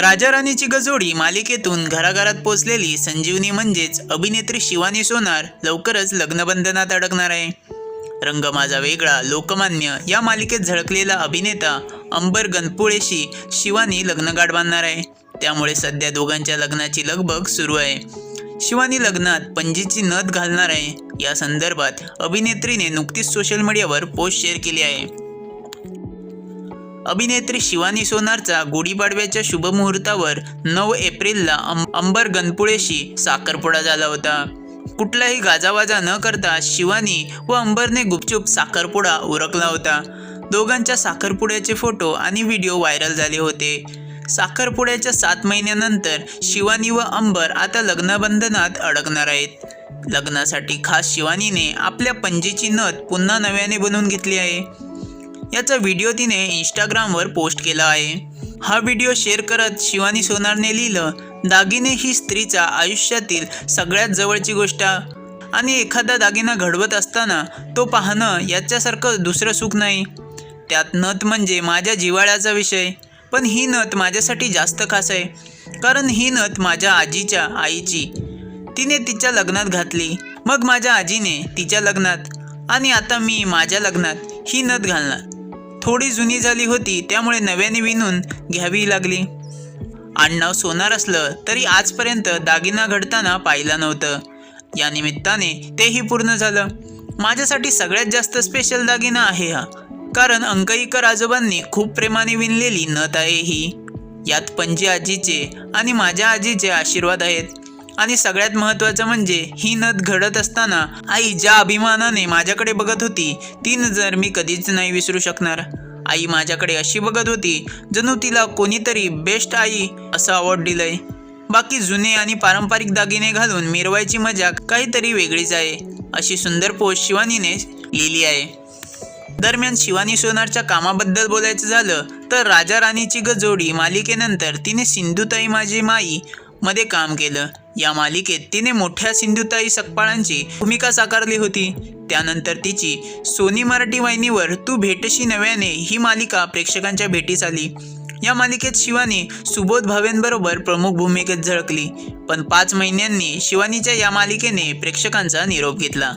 राजाराणीची गजोडी मालिकेतून घराघरात पोचलेली संजीवनी म्हणजेच अभिनेत्री शिवानी सोनार लवकरच लग्नबंधनात अडकणार आहे. रंग माझा वेगळा लोकमान्य या मालिकेत झळकलेला अभिनेता अंबर गणपुळेशी शिवानी लग्नगाठ बांधणार आहे. त्यामुळे सध्या दोघांच्या लग्नाची लगबग सुरू आहे. शिवानी लग्नात पंजीची नथ घालणार आहे. या संदर्भात अभिनेत्रीने नुकतीच सोशल मीडियावर पोस्ट शेअर केली आहे. अभिनेत्री शिवानी सोनारचा गुढीपाडव्याच्या शुभमुहूर्तावर नऊ एप्रिलला अंबर गणपुळेशी साखरपुडा झाला होता. कुठलाही गाजावाजा न करता शिवानी व अंबरने गुपचूप साखरपुडा उरकला होता. दोघांच्या साखरपुड्याचे फोटो आणि व्हिडिओ व्हायरल झाले होते. साखरपुड्याच्या सात महिन्यानंतर शिवानी व अंबर आता लग्नबंधनात अडकणार आहेत. लग्नासाठी खास शिवानीने आपल्या पंजेची नथ पुन्हा नव्याने बनवून घेतली आहे. याचा व्हिडिओ तिने इंस्टाग्रामवर पोस्ट केला आहे. हा व्हिडिओ शेअर करत शिवानी सोनारने लिहिलं दागिने ही स्त्रीचा आयुष्यातील सगळ्यात जवळची गोष्ट. आणि एखादा दागिना घडवत असताना तो पाहणं याच्यासारखं दुसरं सुख नाही. त्यात नथ म्हणजे माझ्या जिव्हाळ्याचा विषय. पण ही नथ माझ्यासाठी जास्त खास आहे. कारण ही नथ माझ्या आजीच्या आईची. तिने तिच्या लग्नात घातली. मग माझ्या आजीने तिच्या लग्नात. आणि आता मी माझ्या लग्नात ही नथ घालणार. थोडी जुनी झाली होती त्यामुळे नव्याने विणून घ्यावी लागली. आडनाव सोनार असलं तरी आजपर्यंत दागिना घडताना पाहिलं नव्हतं. या निमित्ताने तेही पूर्ण झालं. माझ्यासाठी सगळ्यात जास्त स्पेशल दागिना आहे हा कारण अंकईकर आजोबांनी खूप प्रेमाने विणलेली नथ आहे ही. यात पंजी आजीचे आणि माझ्या आजीचे आशीर्वाद आहेत. आणि सगळ्यात महत्त्वाचं म्हणजे ही नद घडत असताना आई ज्या अभिमानाने माझ्याकडे बघत होती ती नजर मी कधीच नाही विसरू शकणार. आई माझ्याकडे अशी बघत होती जणू तिला कोणीतरी बेस्ट आई असं अवॉर्ड दिलंय. बाकी जुने आणि पारंपरिक दागिने घालून मिरवायची मजा काहीतरी वेगळीच आहे अशी सुंदर पोस्ट शिवानीने लिहिली आहे. दरम्यान शिवानी सोनारच्या कामाबद्दल बोलायचं झालं तर राजा राणीची गजोडी मालिकेनंतर तिने सिंधुताई माझी माई मध्ये काम केलं. या मालिकेत तिने मोठ्या सिंधुताई सकपाळांची भूमिका साकारली होती. त्यानंतर तिची सोनी मराठी वाहिनीवर तू भेटशी नव्याने ही मालिका प्रेक्षकांच्या भेटीस आली. या मालिकेत शिवानी सुबोध भावेंबरोबर प्रमुख भूमिकेत झळकली. पण पाच महिन्यांनी शिवानीच्या या मालिकेने प्रेक्षकांचा निरोप घेतला.